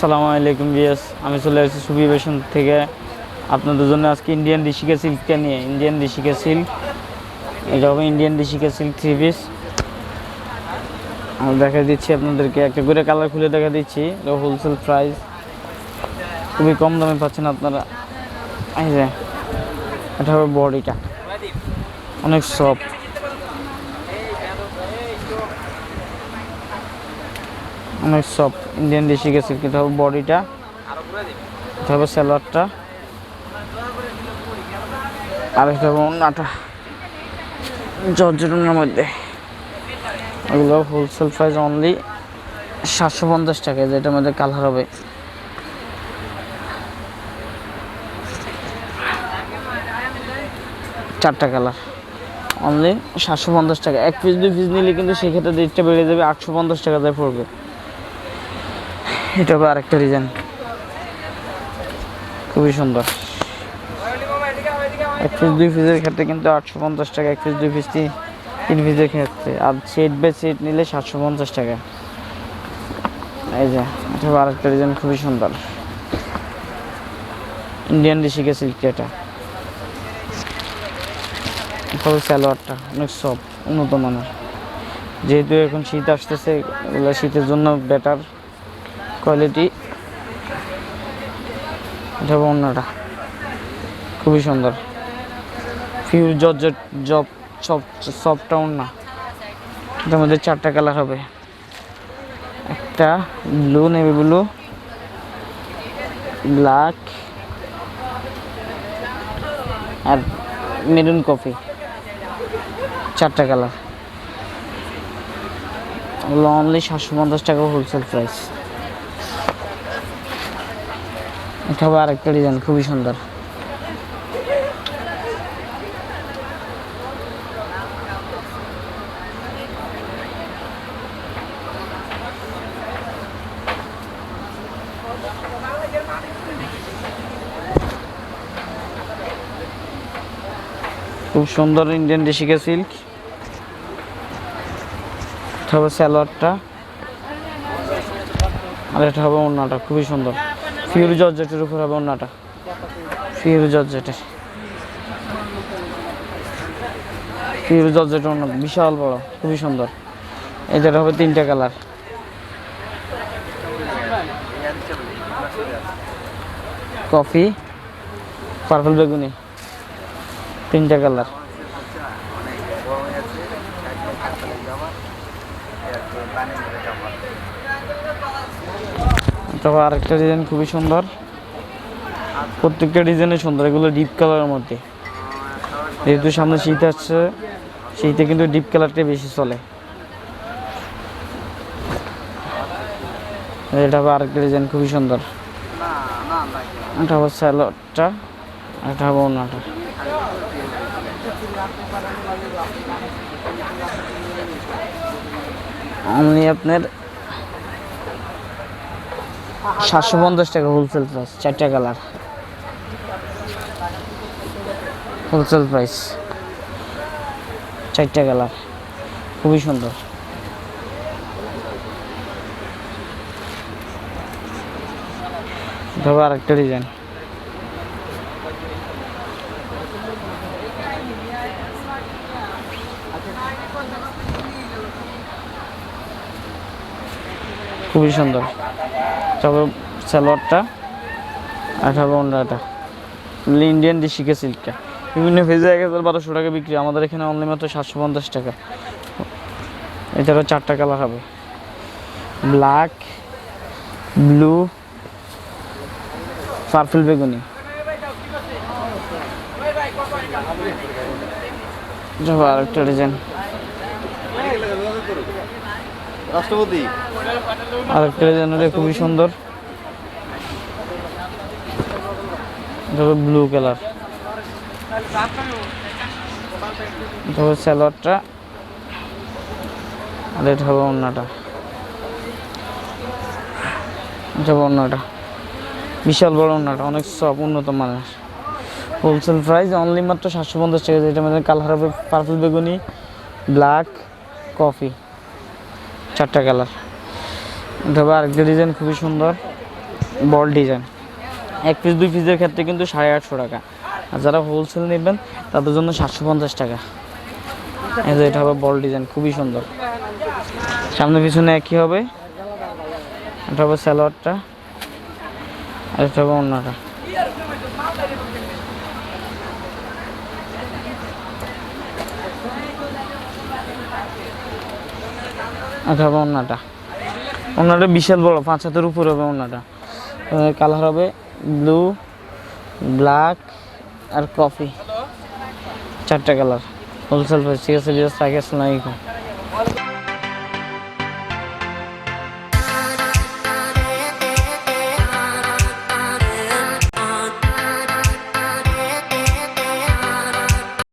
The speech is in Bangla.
আসসালামু আলাইকুম বিএস আমি চলে এসেছি সুবি বেশন থেকে। আপনাদের জন্য আজকে ইন্ডিয়ান ঋষিকা সিল্ককে নিয়ে ইন্ডিয়ান ঋষিকা সিল্ক। এটা হবে Indian Rishika silk three piece আমি দেখা দিচ্ছি আপনাদেরকে, একটা করে কালার খুলে দেখা দিচ্ছি, এটা হোলসেল প্রাইস খুবই কম দামে পাচ্ছেন আপনারা। এই যে, এটা হবে বডিটা। অনেক সফট অনেক সফট ইন্ডিয়ান দেশি গেছে, কিন্তু হবে বডিটা, এটা হবে স্যালোয়ারটা আর এটা হবে অন্যটা জর্জেটনের মধ্যে। ওগুলো হোলসেল প্রাইস অনলি সাতশো পঞ্চাশ টাকা যেটার মধ্যে কালার হবে। চারটা কালার অনলি সাতশো পঞ্চাশ টাকা। এক পিস দুই পিস নিলে কিন্তু সেক্ষেত্রে রেটটা বেড়ে যাবে আটশো পঞ্চাশ টাকা দিয়ে পড়বে। এটা হবে আরেকটা ডিজাইন খুবই সুন্দর। এক পিস দুই পিসের ক্ষেত্রে কিন্তু আটশো পঞ্চাশ টাকা, এক পিস দুই পিস তিন পিসের ক্ষেত্রে। আর সেট বাই সেট নিলে সাতশো পঞ্চাশ টাকা। এই যে, এটা আরেকটা ডিজাইন খুবই সুন্দর। ইন্ডিয়ান ঋষিকা সিল্ক এটা। তবে স্যালোয়ারটা অনেক সব উন্নত মানের। যেহেতু এখন শীত আসতেছে, এগুলো শীতের জন্য বেটার কোয়ালিটি এটা অন্যটা। খুবই সুন্দর। ফিউর জর্জেট জব সব সবটা অন্য এটার মধ্যে চারটা কালার হবে। একটা ব্লু নেভি ব্লু ব্ল্যাক আর মেরুন কফি চারটা কালার ওগুলো অনলি সাতশো পঞ্চাশ টাকা হোলসেল প্রাইস এটা হবে আরেকটা ডিজাইন, খুবই সুন্দর। খুব সুন্দর ইন্ডিয়ান ঋষিকা সিল্ক এটা হবে স্যালোয়ারটা আর এটা হবে ওড়নাটা, খুবই সুন্দর। ফিউর জর্জেটের উপর হবে ওড়নাটা। ফিউর জর্জেটের। ফিউর জর্জেট ওড়না বিশাল বড়, খুবই সুন্দর। এটার হবে তিনটা কালার। কফি, পার্পল বেগুনি, তিনটা কালার। তারপর আরেকটা ডিজাইন খুবই সুন্দর। প্রত্যেকটা ডিজাইনে সুন্দর, এগুলো ডিপ কালারের মধ্যে। যেহেতু সামনে শীত আসছে, শীতে কিন্তু ডিপ কালারটা বেশি চলে। এটা হবে আরেকটা ডিজাইন খুবই সুন্দর। এটা হবে স্যালোডটা এটা হবে ওনাটা আমি আপনার সাতশো পঞ্চাশ টাকা হোলসেল প্রাইস চারটা কালার হোলসেল প্রাইস চারটা কালার খুবই সুন্দর। তবে আরেকটা ডিজাইন খুবই সুন্দর। তবে সালোয়ারটা আর হবে অন্যটা ইন্ডিয়ান ডিশিকে সিল্কটা। বিভিন্ন ভেজে এক হাজার বারোশো টাকা বিক্রি। আমাদের এখানে অনলি মাত্র সাতশো পঞ্চাশ টাকা। এছাড়াও চারটা কালার হবে। ব্ল্যাক ব্লু পার্পল বেগুনি। আরেকটা ডিজাইন রাষ্ট্রপতি? আরেকটা ডিজাইন হলে খুবই সুন্দর। ব্লু কালার এটা হবে স্যালোয়ারটা আর এটা হবে অন্যটা এটা অন্যটা বিশাল বড় অন্যটা অনেক সব উন্নত মানের। হোলসেল প্রাইস অনলি মাত্র সাতশো পঞ্চাশ টাকা, যেটা মধ্যে কালার হবে পার্পল বেগুনি ব্ল্যাক কফি চারটা কালার। হবে আরেকটা ডিজাইন খুবই সুন্দর বল ডিজাইন এক পিস দুই পিসের ক্ষেত্রে কিন্তু সাড়ে আটশো টাকা। আর যারা হোলসেল নেবেন, তাদের জন্য সাতশো পঞ্চাশ টাকা। এটা হবে বল ডিজাইন খুবই সুন্দর। সামনে পিছনে একই হবে। এটা হবে স্যালোয়ারটা আর এটা হবে অন্যটা এটা হবে অন্যটা। বিশাল বড়, পাঁচ হাতের উপর হবে অন্যটা। কালার হবে ব্লু, ব্ল্যাক আর কফি। চারটা কালার। হোলসেল প্রাইস, ঠিক আছে